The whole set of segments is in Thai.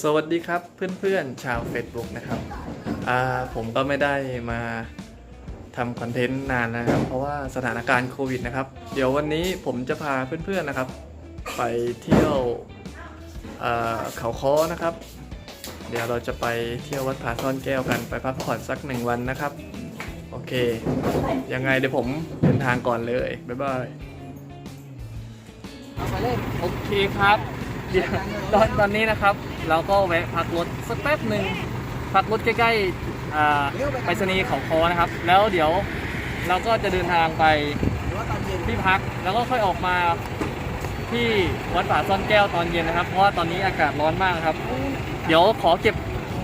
สวัสดีครับเพื่อนๆชาว Facebook นะครับอ่าผมก็ไม่ได้มาทำคอนเทนต์นานนะครับ เพราะว่าสถานการณ์โควิดนะครับ เดี๋ยววันนี้ผมจะพาเพื่อนๆนะครับ ไปเที่ยวอ่าเขาค้อนะครับ เดี๋ยวเราจะไปเที่ยววัดผาซ่อนแก้วกันไปพักผ่อนสักหนึ่งวันนะครับ โอเค ยังไงเดี๋ยวผมเดินทางก่อนเลย บ๊ายบายเอาไปเลยโอเคครับเดี๋ยวตอนตอนนี้นะครับ เราก็แวะพักรถสักแป๊บหนึ่งพักรถใกล้ๆไปรษณีย์เขาคอนะครับ แล้วเดี๋ยวเราก็จะเดินทางไปที่พักแล้วก็ค่อยออกมาที่วัดป่าซ่อนแก้วตอนเย็นนะครับ เพราะว่าตอนนี้อากาศร้อนมากครับ เดี๋ยวขอเก็บ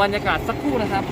บรรยากาศสักครู่นะครับ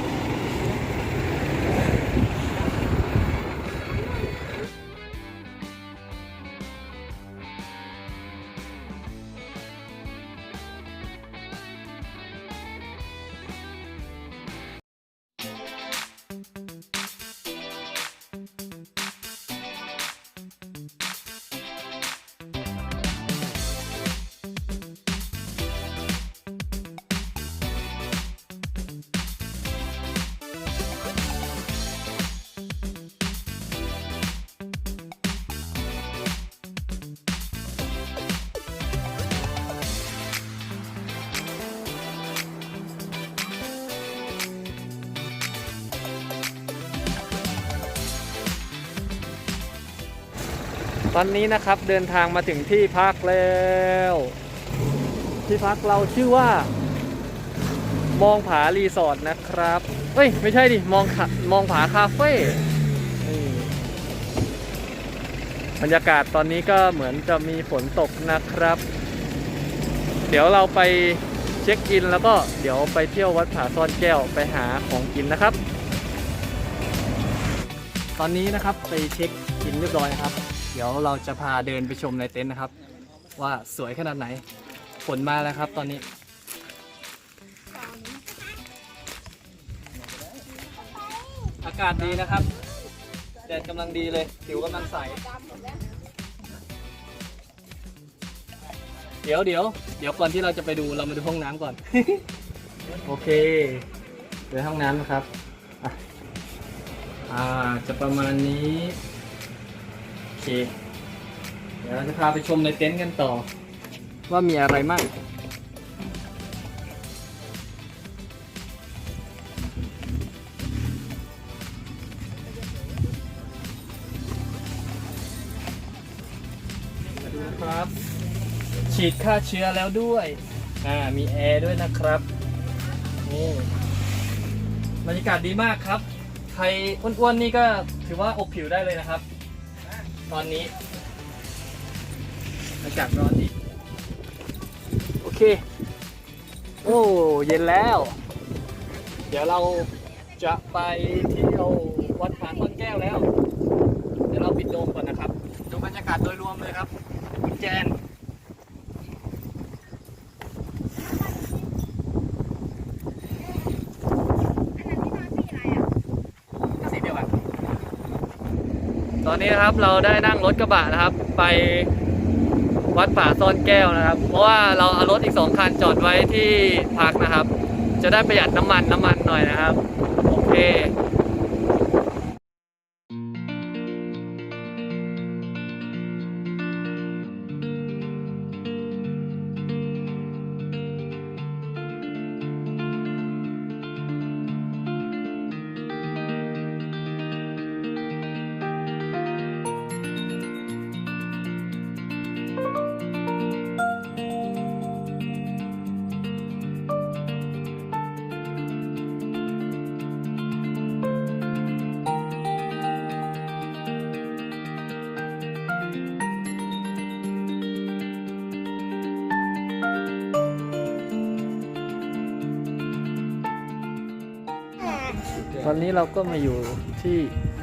ตอนนี้นะครับเดินทางมาถึงที่พักแล้ว ที่พักเราชื่อว่า มองผารีสอร์ทนะครับเอ้ยไม่ใช่ดิมองขามองผาคาเฟ่บรรยากาศตอนนี้ก็เหมือนจะมีฝนตกนะครับ เดี๋ยวเราไปเช็คอินแล้วก็เดี๋ยวไปเที่ยววัดผาซ่อนแก้วไปหาของกินนะครับ ตอนนี้นะครับไปเช็คอินเรียบร้อยนะครับ เดี๋ยวเราจะพาเดินไปชมในเต็นท์นะครับ ว่าสวยขนาดไหนฝนมาแล้วครับตอนนี้ อากาศดีนะครับ แดดกำลังดีเลยผิวกำลังใส เดี๋ยวเดี๋ยวเดี๋ยวก่อนที่เราจะไปดูเรามาดูห้องน้ำก่อน โอเคเดี๋ยวห้องน้ำนะครับอะอ่าจะประมาณนี้ เค เดี๋ยวเราจะพาไปชมในเต็นท์กันต่อ ว่ามีอะไรมั่งดูครับ ฉีดฆ่าเชื้อแล้วด้วย อ่า มีแอร์ด้วยนะครับ นี่บรรยากาศดีมากครับ ใครอ้วนๆนี่ก็ถือว่าอบผิวได้เลยนะครับ ตอนนี้อากาศร้อนดีโอเค โอ้เย็นแล้ว เดี๋ยวเราจะไปเที่ยววัดผาต้นแก้วแล้ว เดี๋ยวเราปิดโดมก่อนนะครับ ดูบรรยากาศโดยรวมเลยครับคุณแจน สีเดียวกัน ตอนนี้นะครับเราได้นั่งรถกระบะนะครับ ไปวัดป่าซ่อนแก้วนะครับ เพราะว่าเราเอารถอีกสองคันจอดไว้ที่พักนะครับ จะได้ประหยัดน้ำมันน้ำมันหน่อยนะครับ โอเค ตอนนี้เราก็มาอยู่ที่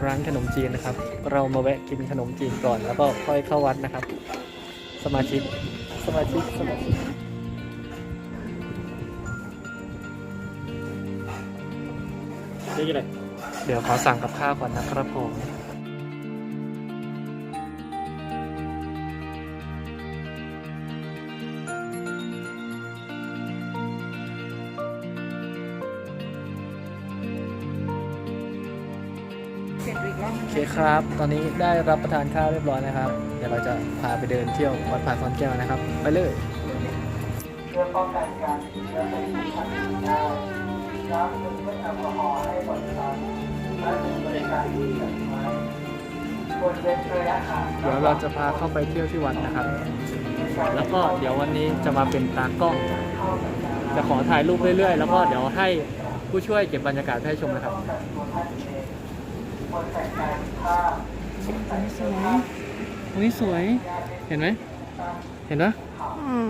ร้านขนมจีนนะครับ เรามาแวะกินขนมจีนก่อน แล้วก็ค่อยเข้าวัดนะครับ สมาชิก สมาชิก สมาชิก นี่อะไร เดี๋ยวขอสั่งกับข้าวก่อนนะครับผม โอเคครับ ตอนนี้ได้รับประทานข้าวเรียบร้อยนะครับ เดี๋ยวเราจะพาไปเดินเที่ยววัดผาซ่อนแก้วนะครับ ไปเลยเพื่อป้องกันการติดเชื้อโควิด19ได้ล้างมือด้วยแอลกอฮอล์ให้บ่อยครั้งและมีบริการที่จัดไว้ควรเว้นระยะห่างเดี๋ยวเราจะพาเข้าไปเที่ยวที่วัดนะครับ แล้วก็เดี๋ยววันนี้จะมาเป็นตากล้อง จะขอถ่ายรูปเรื่อยๆ แล้วก็เดี๋ยวให้ผู้ช่วยเก็บบรรยากาศให้ชมนะครับ สวยอุ้ยสวย เห็นไหม เห็นปะอืม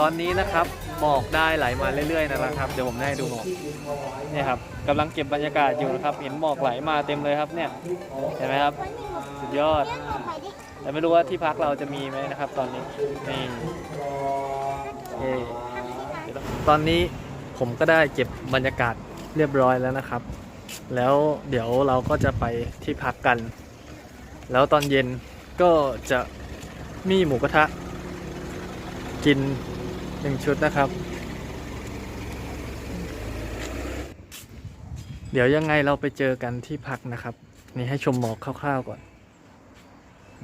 ตอนนี้นะครับหมอกได้ไหลมาเรื่อยๆนะครับ เดี๋ยวผมให้ดูหมอกเนี่ยครับกำลังเก็บบรรยากาศอยู่นะครับ เห็นหมอกไหลมาเต็มเลยครับเนี่ยเห็นไหมครับสุดยอด แต่ไม่รู้ว่าที่พักเราจะมีไหมนะครับ ตอนนี้นี่เอ่ตอนนี้ผมก็ได้เก็บบรรยากาศเรียบร้อยแล้วนะครับ แล้วเดี๋ยวเราก็จะไปที่พักกัน แล้วตอนเย็นก็จะมีหมูกระทะ กิน หนึ่งชุดนะครับ เดี๋ยวยังไงเราไปเจอกันที่พักนะครับ นี่ให้ชมหมอกคร่าวๆก่อน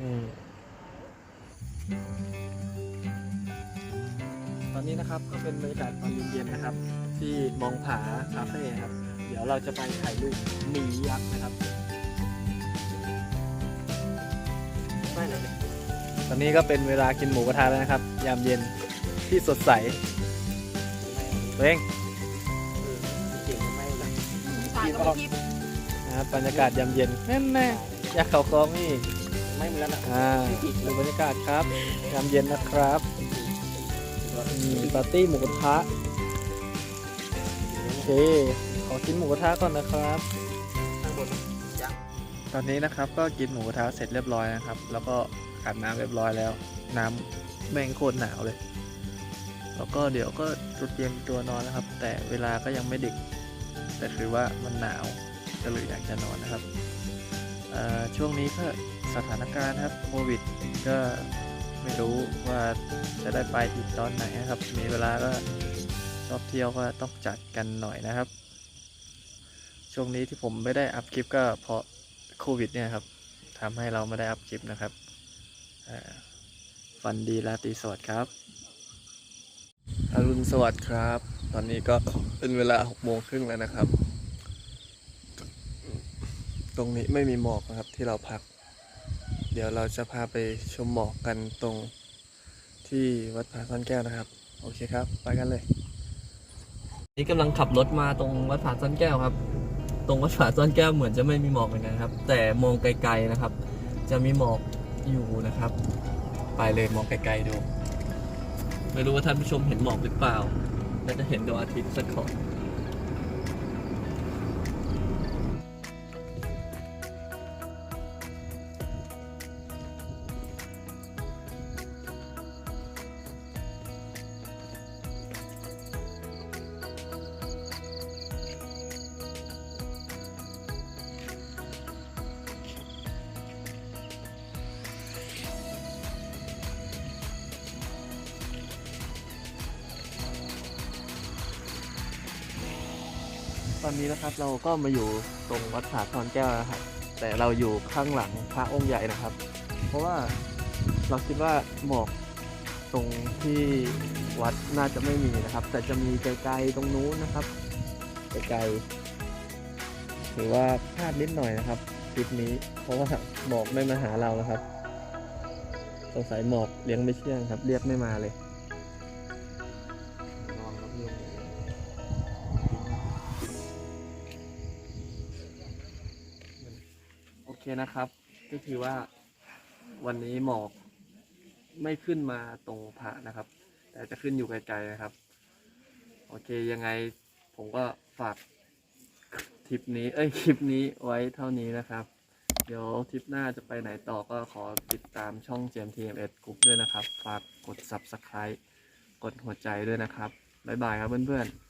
นี่ ตอนนี้นะครับก็เป็นบรรยากาศตอนเย็นๆนะครับ ที่มองผาคาเฟ่ครับ เดี๋ยวเราจะไปถ่ายรูปหมียักษ์นะครับไม่เลยตอนนี้ก็เป็นเวลากินหมูกระทะแล้วนะครับ ยามเย็น ที่สดใสเร่งเก่งไม่หลักสายก็ไม่คิดนะครับบรรยากาศยามเย็นแน่แน่ๆอยากเขากองนี่ไม่เหมือนแล้วนะอ่าดูบรรยากาศครับยามเย็นนะครับมีปาร์ตี้หมูกระทะโอเคขอกินหมูกระทะก่อนนะครับข้างบนยังตอนนี้นะครับก็กินหมูกระทะเสร็จเรียบร้อยนะครับ แล้วก็อาบน้ำเรียบร้อยแล้ว น้ำแม่งโคตรหนาวเลย แล้วก็เดี๋ยวก็จุดเตรียมตัวนอนนะครับ แต่เวลาก็ยังไม่ดึก แต่ถือว่ามันหนาวก็เลยอยากจะนอนนะครับ ช่วงนี้ก็สถานการณ์ครับโควิด ก็ไม่รู้ว่าจะได้ไปอีกตอนไหนนะครับ มีเวลาก็ชอบเที่ยวก็ต้องจัดกันหน่อยนะครับ ช่วงนี้ที่ผมไม่ได้อัพคลิปก็เพราะโควิดเนี่ยครับทำให้เราไม่ได้อัพคลิปนะครับเอ่อฝันดีราตีสวัสดครับ อรุณสวัสดิ์ครับ ตอนนี้ก็เป็นเวลาหกโมงครึ่งแล้วนะครับ ตรงนี้ไม่มีหมอกนะครับที่เราพัก เดี๋ยวเราจะพาไปชมหมอกกันตรงที่วัดผาซ่อนแก้วนะครับ โอเคครับ ไปกันเลย นี่กำลังขับรถมาตรงวัดผาซ่อนแก้วครับ ตรงวัดผาซ่อนแก้วเหมือนจะไม่มีหมอกเหมือนกันครับ แต่มองไกลๆนะครับ จะมีหมอกอยู่นะครับ ไปเลยมองไกลๆดู ไม่รู้ว่าท่านผู้ชมเห็นหมอกหรือเปล่าน่าจะเห็นดวงอาทิตย์สักขอน อนนี้นะครับเราก็มาอยู่ตรงวัดผาทอนแก้วนะครับแต่เราอยู่ข้างหลังพระองค์ใหญ่นะครับ เพราะว่าเราคิดว่าหมอกตรงที่วัดน่าจะไม่มีนะครับ แต่จะมีไกลๆตรงนู้นนะครับไกลๆถือว่าพลาดนิดหน่อยนะครับทริปนี้ เพราะว่าหมอกไม่มาหาเรานะครับสงสัยหมอกเลี้ยงไม่เชื่องครับ เรียกไม่มาเลย คนะครับ ก็คือว่าวันนี้หมอกไม่ขึ้นมาตรงผานะครับ แต่จะขึ้นอยู่ไกลๆนะครับ โอเคยังไงผมก็ฝากทริปนี้ เอ้ยคลิปนี้ไว้เท่านี้นะครับ เดี๋ยวทริปหน้าจะไปไหนต่อก็ขอติดตามช่อง GMTMS Group ด้วยนะครับ ฝากกด Subscribe กดหัวใจด้วยนะครับ บ๊ายบายครับเพื่อนๆ